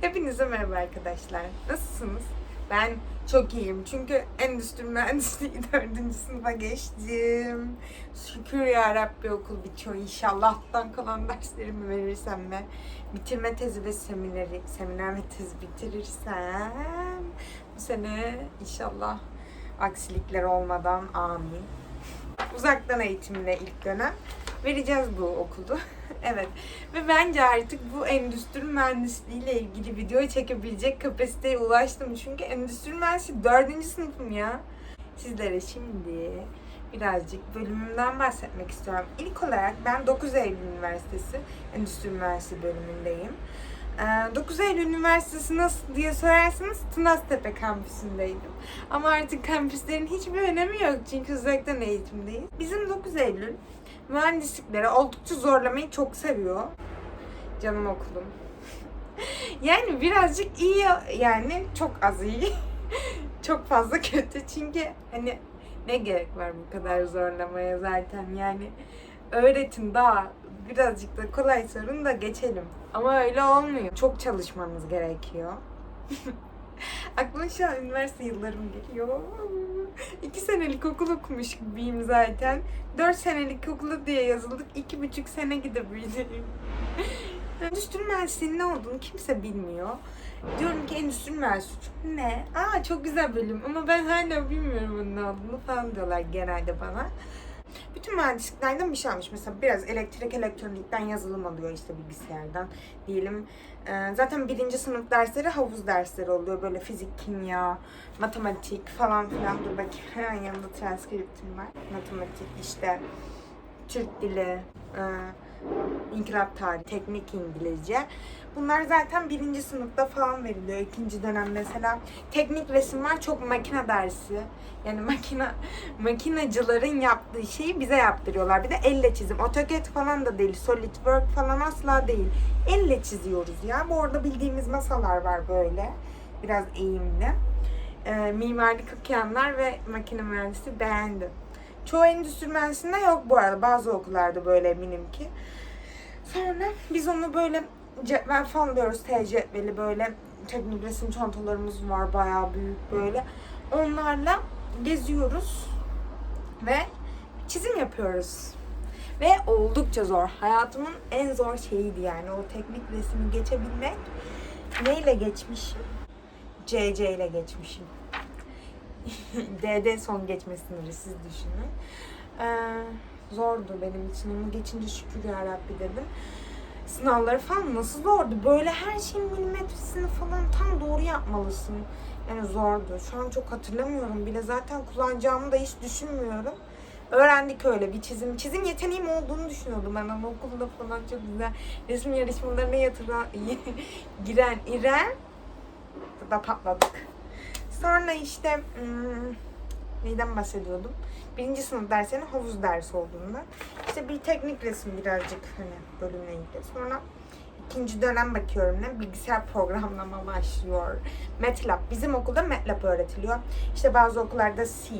Hepinize merhaba arkadaşlar. Nasılsınız? Ben çok iyiyim çünkü endüstri mühendisliği dördüncü sınıfa geçtim. Şükür ya Rabbi okul bitiyor. İnşallah alttan kalan derslerimi verirsem ve bitirme tezi ve semineri, seminer ve tez bitirirsem bu sene inşallah aksilikler olmadan amin. Uzaktan eğitimle ilk dönem vereceğiz bu okulu. evet. Ve bence artık bu endüstri mühendisliği ile ilgili video çekebilecek kapasiteye ulaştım. Çünkü endüstri mühendisliği dördüncü sınıfım ya. Sizlere şimdi birazcık bölümümden bahsetmek istiyorum. İlk olarak ben 9 Eylül Üniversitesi Endüstri Mühendisliği bölümündeyim. Ee, 9 Eylül Üniversitesi nasıl diye sorarsanız Tınaztepe kampüsündeydim. Ama artık kampüslerin hiçbir önemi yok çünkü uzaktan eğitimdeyiz. Bizim 9 Eylül mühendislikleri oldukça zorlamayı çok seviyor. Canım okulum. yani birazcık iyi yani çok az iyi. çok fazla kötü çünkü hani ne gerek var bu kadar zorlamaya zaten yani öğretin daha birazcık da kolay sorun da geçelim. Ama öyle olmuyor. Çok çalışmanız gerekiyor. Aklıma şu an üniversite yıllarım geliyor. İki senelik okul okumuş gibiyim zaten. Dört senelik okulu diye yazıldık. iki buçuk sene gidebildim. Endüstri mühendisliğinin ne olduğunu kimse bilmiyor. Diyorum ki endüstri mühendisliği ne? Aa çok güzel bölüm ama ben hala bilmiyorum ne olduğunu falan diyorlar genelde bana. Bütün mühendisliklerden bir şey almış. Mesela biraz elektrik elektronikten yazılım alıyor işte bilgisayardan diyelim. Ee, zaten birinci sınıf dersleri havuz dersleri oluyor. Böyle fizik, kimya, matematik falan filan. Dur bakayım hemen yanında transkriptim var. Matematik işte Türk dili, e, inkılap tarihi, teknik İngilizce. Bunlar zaten birinci sınıfta falan veriliyor. İkinci dönem mesela teknik resim var çok makine dersi. Yani makine makinacıların yaptığı şeyi bize yaptırıyorlar. Bir de elle çizim. AutoCAD falan da değil. SolidWorks falan asla değil. Elle çiziyoruz ya. Bu arada bildiğimiz masalar var böyle. Biraz eğimli. Ee, mimarlık okuyanlar ve makine mühendisi beğendi. Çoğu endüstri mühendisliğinde yok bu arada. Bazı okullarda böyle eminim ki. Sonra biz onu böyle cetvel falan diyoruz. T cetveli böyle teknik resim çantalarımız var bayağı büyük böyle. Onlarla geziyoruz ve çizim yapıyoruz. Ve oldukça zor. Hayatımın en zor şeyiydi yani o teknik resmi geçebilmek. Neyle geçmişim? CC ile geçmişim. DD son geçmesini siz düşünün. Ee, zordu benim için ama geçince şükür yarabbi dedim. Sınavları falan nasıl zordu? Böyle her şeyin milimetresini falan tam doğru yapmalısın. Yani zordu. Şu an çok hatırlamıyorum bile. Zaten kullanacağımı da hiç düşünmüyorum. Öğrendik öyle bir çizim. Çizim yeteneğim olduğunu düşünüyordum ben anaokulunda falan çok güzel resim yarışmalarına yatıran, giren İrem da patladık. Sonra işte hmm, neyden bahsediyordum? Birinci sınıf derslerinin havuz dersi olduğunda. İşte bir teknik resim birazcık hani bölümle ilgili. Sonra ikinci dönem bakıyorum ne? Bilgisayar programlama başlıyor. MATLAB. Bizim okulda MATLAB öğretiliyor. İşte bazı okullarda C,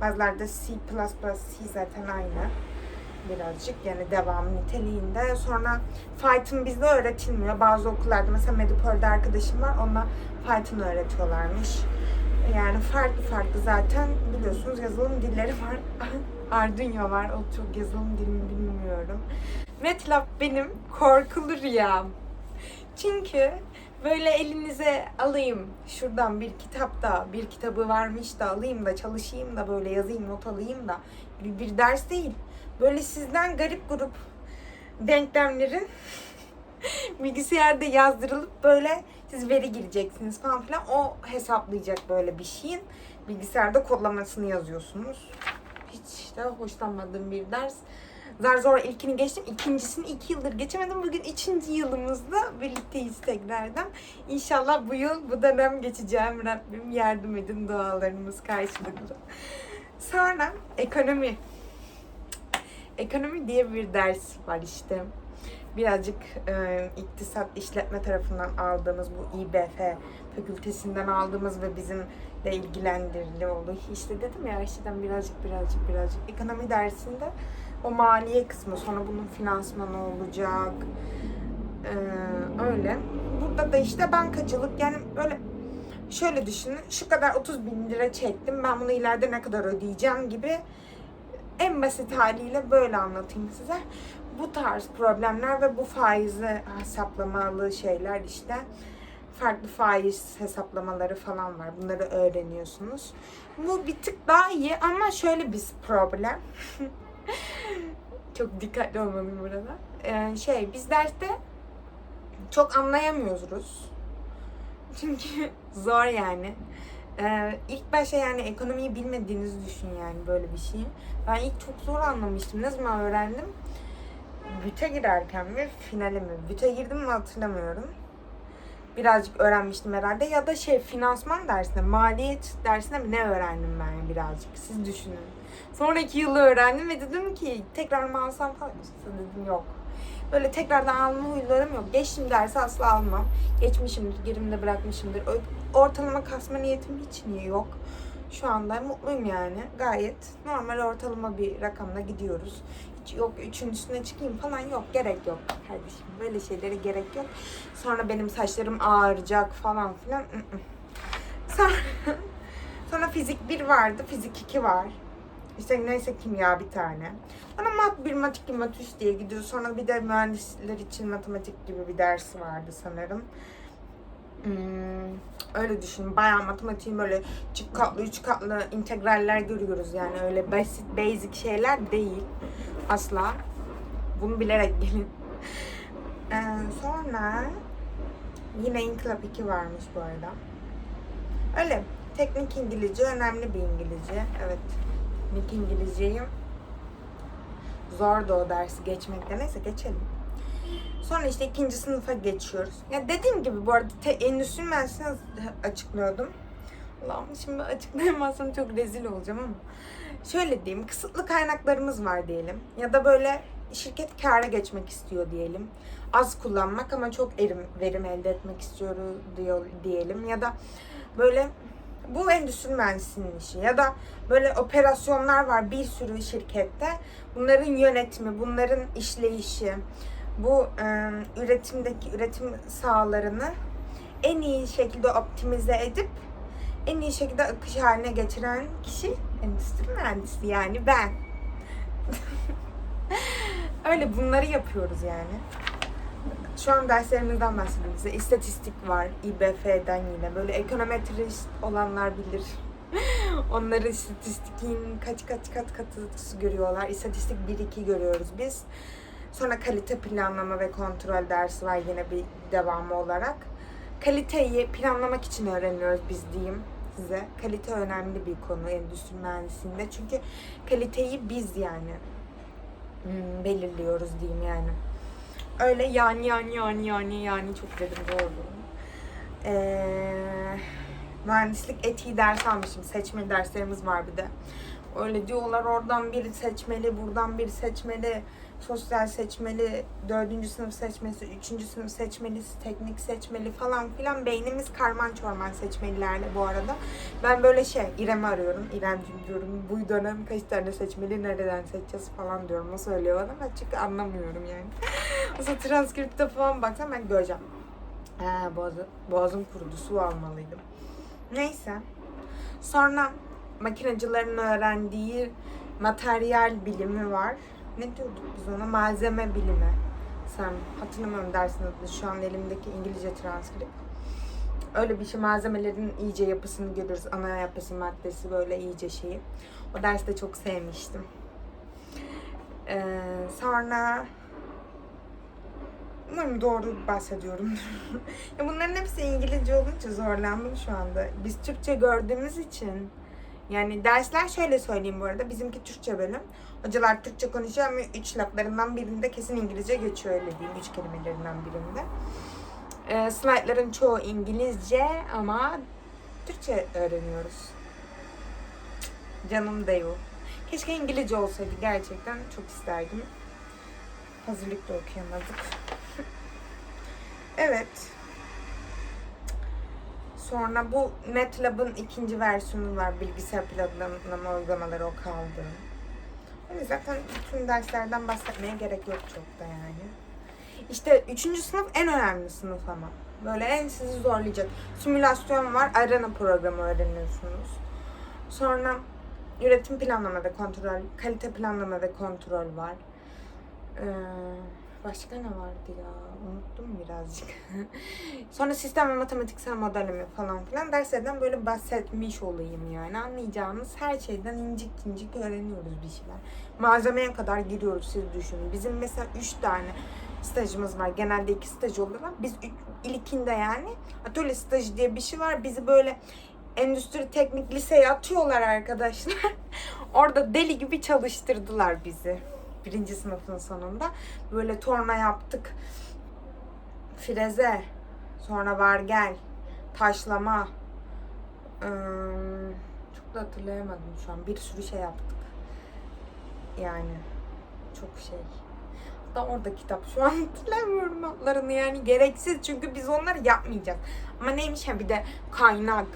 bazılarda C++, C zaten aynı birazcık yani devam niteliğinde. Sonra Python bizde öğretilmiyor. Bazı okullarda mesela Medipol'de arkadaşım var. Ona Python öğretiyorlarmış. Yani farklı farklı zaten biliyorsunuz yazılım dilleri var. Arduino var. O çok yazılım dilini bilmiyorum. MATLAB benim korkulu rüyam. Çünkü böyle elinize alayım şuradan bir kitap da bir kitabı varmış da alayım da çalışayım da böyle yazayım not alayım da bir, bir ders değil. Böyle sizden garip grup denklemlerin bilgisayarda yazdırılıp böyle siz veri gireceksiniz falan filan. O hesaplayacak böyle bir şeyin bilgisayarda kodlamasını yazıyorsunuz. Hiç de hoşlanmadığım bir ders. Zar zor ilkini geçtim. ikincisini iki yıldır geçemedim. Bugün üçüncü yılımızda birlikteyiz tekrardan. İnşallah bu yıl bu dönem geçeceğim. Rabbim yardım edin dualarımız karşılıklı. Sonra ekonomi. Ekonomi diye bir ders var işte birazcık e, iktisat işletme tarafından aldığımız bu İBF fakültesinden aldığımız ve bizim de ilgilendirili oldu. İşte dedim ya Ayşe'den birazcık birazcık birazcık ekonomi dersinde o maliye kısmı sonra bunun finansmanı olacak. Ee, öyle. burada da işte bankacılık yani böyle şöyle düşünün şu kadar 30 bin lira çektim ben bunu ileride ne kadar ödeyeceğim gibi en basit haliyle böyle anlatayım size. Bu tarz problemler ve bu faizi hesaplamalı şeyler işte farklı faiz hesaplamaları falan var. Bunları öğreniyorsunuz. Bu bir tık daha iyi ama şöyle bir problem. Çok dikkatli olmalıyım burada. Ee, şey biz derste çok anlayamıyoruz. Çünkü zor yani. Ee, ilk başta yani ekonomiyi bilmediğinizi düşün yani böyle bir şeyi. Ben ilk çok zor anlamıştım. Ne zaman öğrendim? Büte girerken mi, finale mi? Büte girdim mi hatırlamıyorum. Birazcık öğrenmiştim herhalde. Ya da şey finansman dersinde, maliyet dersinde mi ne öğrendim ben birazcık. Siz düşünün. Sonraki yılı öğrendim ve dedim ki tekrar mı alsam falan. İşte dedim yok. Böyle tekrardan alma huylarım yok. Geçtim dersi asla almam. Geçmişimdir, gerimde bırakmışımdır. Ortalama kasma niyetim hiç niye yok. Şu anda mutluyum yani. Gayet normal ortalama bir rakamla gidiyoruz. Yok üçüncüsüne çıkayım falan yok. Gerek yok kardeşim. Böyle şeylere gerek yok. Sonra benim saçlarım ağaracak falan filan. Sonra, sonra fizik 1 vardı. Fizik 2 var. İşte neyse kimya bir tane. Sonra mat 1, mat 2, mat 3 diye gidiyor. Sonra bir de mühendisler için matematik gibi bir dersi vardı sanırım. Hmm, öyle düşün. Bayağı matematiğin böyle çift katlı, üç katlı integraller görüyoruz yani. Öyle basit, basic şeyler değil. Asla. Bunu bilerek gelin. Ee, sonra yine İnkılap 2 varmış bu arada. Öyle. Teknik İngilizce önemli bir İngilizce. Evet. Teknik İngilizceyi zor da o dersi geçmekte. Neyse geçelim. Sonra işte ikinci sınıfa geçiyoruz. Ya dediğim gibi bu arada te, endüstri mühendisliğini açıklıyordum. Allah'ım şimdi açıklayamazsam çok rezil olacağım ama. Şöyle diyeyim, kısıtlı kaynaklarımız var diyelim. Ya da böyle şirket kâra geçmek istiyor diyelim. Az kullanmak ama çok erim, verim elde etmek istiyoruz diyor, diyelim. Ya da böyle bu endüstri mühendisliğinin işi ya da böyle operasyonlar var bir sürü şirkette. Bunların yönetimi, bunların işleyişi, bu e, üretimdeki üretim sahalarını en iyi şekilde optimize edip en iyi şekilde akış haline getiren kişi endüstri mühendisi yani ben. Öyle bunları yapıyoruz yani. Şu an derslerimizden bahsediyorum size. İstatistik var, İBF'den yine. Böyle ekonometrist olanlar bilir. Onları istatistikin kaç kaç kat katısı görüyorlar. İstatistik 1-2 görüyoruz biz. Sonra kalite planlama ve kontrol dersi var yine bir devamı olarak. Kaliteyi planlamak için öğreniyoruz biz diyeyim size. Kalite önemli bir konu endüstri mühendisliğinde. Çünkü kaliteyi biz yani hmm, belirliyoruz diyeyim yani. Öyle yani yani yani yani yani çok dedim doğru. Ee, mühendislik etiği ders almışım. Seçmeli derslerimiz var bir de. Öyle diyorlar oradan biri seçmeli, buradan biri seçmeli, sosyal seçmeli, dördüncü sınıf seçmesi, üçüncü sınıf seçmelisi, teknik seçmeli falan filan. Beynimiz karman çorman seçmelilerle bu arada. Ben böyle şey, İrem'i arıyorum. İremciğim diyorum, bu dönem kaç tane seçmeli, nereden seçeceğiz falan diyorum. O söylüyor bana çünkü anlamıyorum yani. Mesela transkripte falan baksam ben göreceğim. Ha, boğazım, boğazım kurudu, su almalıydım. Neyse. Sonra makinacıların öğrendiği materyal bilimi var. Ne diyorduk biz ona? Malzeme bilimi. Sen hatırlamıyorum dersin adını. Şu an elimdeki İngilizce transkript. Öyle bir şey malzemelerin iyice yapısını görürüz. Ana yapısı, maddesi böyle iyice şeyi. O derste çok sevmiştim. Ee, sonra Umarım doğru bahsediyorum. ya bunların hepsi İngilizce olunca zorlandım şu anda. Biz Türkçe gördüğümüz için yani dersler şöyle söyleyeyim bu arada. Bizimki Türkçe bölüm. Hocalar Türkçe konuşuyor ama üç laflarından birinde kesin İngilizce geçiyor öyle diyeyim. Üç kelimelerinden birinde. Ee, slaytların çoğu İngilizce ama Türkçe öğreniyoruz. Canım deyu. Keşke İngilizce olsaydı gerçekten çok isterdim. Hazırlıkta okuyamadık. evet. Sonra bu MATLAB'ın ikinci versiyonu var. Bilgisayar planlama uygulamaları o kaldı. Yani zaten bütün derslerden bahsetmeye gerek yok çok da yani. İşte üçüncü sınıf en önemli sınıf ama. Böyle en sizi zorlayacak. Simülasyon var. Arena programı öğreniyorsunuz. Sonra üretim planlama ve kontrol, kalite planlama ve kontrol var. Ee, başka ne vardı ya? Unuttum birazcık. Sonra sistem ve matematiksel modelleme falan filan derslerden böyle bahsetmiş olayım yani. Anlayacağınız her şeyden incik incik öğreniyoruz bir şeyler. Malzemeye kadar giriyoruz siz düşünün. Bizim mesela 3 tane stajımız var. Genelde iki staj ama biz ilkinde yani atölye stajı diye bir şey var. Bizi böyle endüstri teknik liseye atıyorlar arkadaşlar. Orada deli gibi çalıştırdılar bizi. Birinci sınıfın sonunda. Böyle torna yaptık. Freze. Sonra vargel. Taşlama. ıı, çok da hatırlayamadım şu an. Bir sürü şey yaptık. Yani çok şey. Da orada kitap şu an hatırlamıyorum adlarını yani gereksiz çünkü biz onları yapmayacağız. Ama neymiş ha bir de kaynak,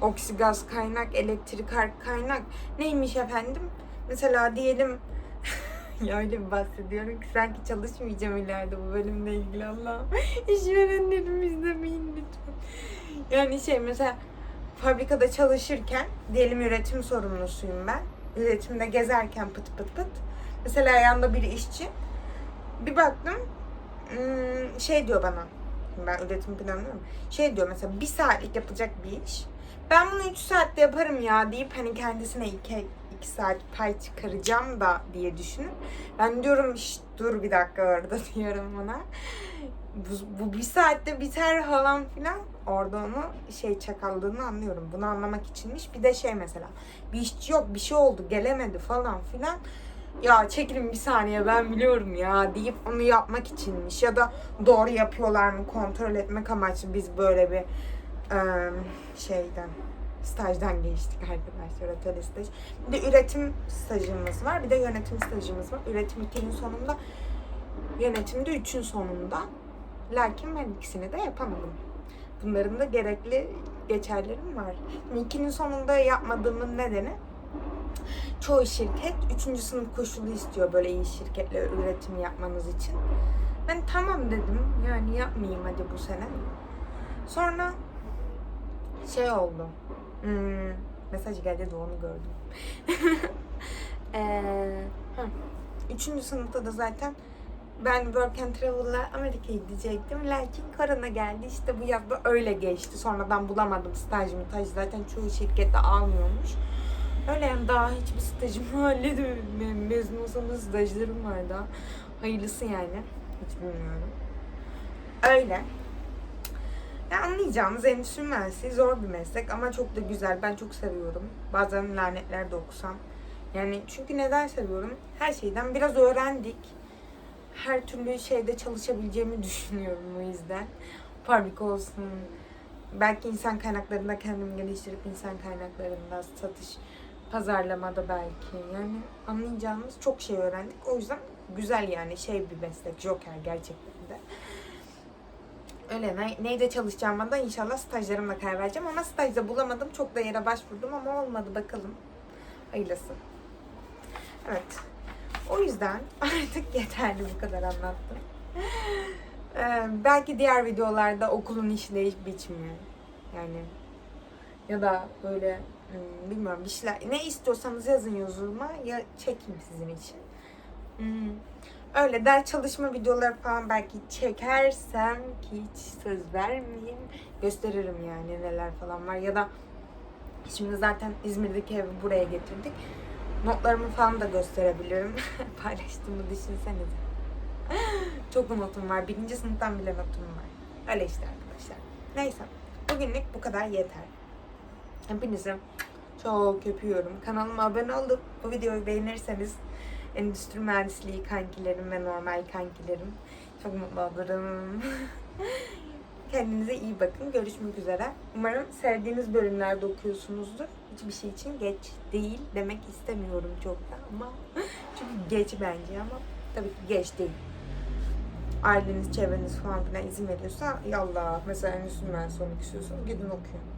oksigaz kaynak, elektrik kaynak neymiş efendim? Mesela diyelim ya öyle bir bahsediyorum ki sanki çalışmayacağım ileride bu bölümle ilgili Allah'ım. İşverenlerim izlemeyin lütfen. Yani şey mesela fabrikada çalışırken diyelim üretim sorumlusuyum ben. Üretimde gezerken pıt pıt pıt. Mesela yanında bir işçi bir baktım hmm, şey diyor bana ben üretim planlıyorum şey diyor mesela bir saatlik yapacak bir iş ben bunu 3 saatte yaparım ya deyip hani kendisine 2 2 saat pay çıkaracağım da diye düşünün. Ben diyorum "Şşt, dur bir dakika orada diyorum ona. Bu, bu bir saatte biter falan filan. Orada onu şey çakallığını anlıyorum. Bunu anlamak içinmiş. Bir de şey mesela bir işçi yok bir şey oldu gelemedi falan filan ya çekilin bir saniye ben biliyorum ya deyip onu yapmak içinmiş ya da doğru yapıyorlar mı kontrol etmek amaçlı biz böyle bir şeyden stajdan geçtik arkadaşlar atölye staj. Bir de üretim stajımız var bir de yönetim stajımız var. Üretim 2'nin sonunda yönetimde 3'ün sonunda. Lakin ben ikisini de yapamadım. Bunların da gerekli geçerlerim var. Şimdi 2'nin sonunda yapmadığımın nedeni çoğu şirket 3. sınıf koşulu istiyor böyle iyi şirketle üretim yapmanız için. Ben tamam dedim yani yapmayayım hadi bu sene. Sonra şey oldu. Hmm, mesaj geldi de onu gördüm. Hı. Üçüncü sınıfta da zaten ben Work and Travel'la Amerika'ya gidecektim. Lakin korona geldi. İşte bu yaz da öyle geçti. Sonradan bulamadım stajımı. Staj zaten çoğu şirkette almıyormuş. Öyle yani daha hiçbir stajımı halledemedim. Me- Mezun olsam da stajlarım var daha. Hayırlısı yani. Hiç bilmiyorum. Öyle. Ya anlayacağınız endüstri mühendisliği zor bir meslek ama çok da güzel. Ben çok seviyorum. Bazen lanetler de okusam. Yani çünkü neden seviyorum? Her şeyden biraz öğrendik. Her türlü şeyde çalışabileceğimi düşünüyorum o yüzden. Fabrika olsun. Belki insan kaynaklarında kendimi geliştirip insan kaynaklarında satış, pazarlamada belki. Yani anlayacağımız çok şey öğrendik. O yüzden güzel yani şey bir meslek. Joker gerçekten de. Öyle ne, neyde çalışacağıma da inşallah stajlarımla karar vereceğim. Ama stajda bulamadım. Çok da yere başvurdum ama olmadı bakalım. Hayırlısı. Evet. O yüzden artık yeterli bu kadar anlattım. Ee, belki diğer videolarda okulun işleyiş biçimi yani ya da böyle hmm, bilmiyorum bir şeyler ne istiyorsanız yazın yazılma ya çekeyim sizin için. Öyle ders çalışma videoları falan belki çekersem ki hiç söz vermeyeyim gösteririm yani neler falan var ya da şimdi zaten İzmir'deki evi buraya getirdik. Notlarımı falan da gösterebilirim. Paylaştığımı düşünsenize. Çok notum var. Birinci sınıftan bile notum var. Öyle işte arkadaşlar. Neyse. Bugünlük bu kadar yeter. Hepinizi çok öpüyorum. Kanalıma abone olup bu videoyu beğenirseniz endüstri mühendisliği kankilerim ve normal kankilerim çok mutlu olurum. Kendinize iyi bakın. Görüşmek üzere. Umarım sevdiğiniz bölümlerde okuyorsunuzdur. Hiçbir şey için geç değil demek istemiyorum çok da ama çünkü geç bence ama tabii ki geç değil. Aileniz, çevreniz falan filan izin veriyorsa yallah mesela endüstri mühendisi olmak istiyorsanız gidin okuyun.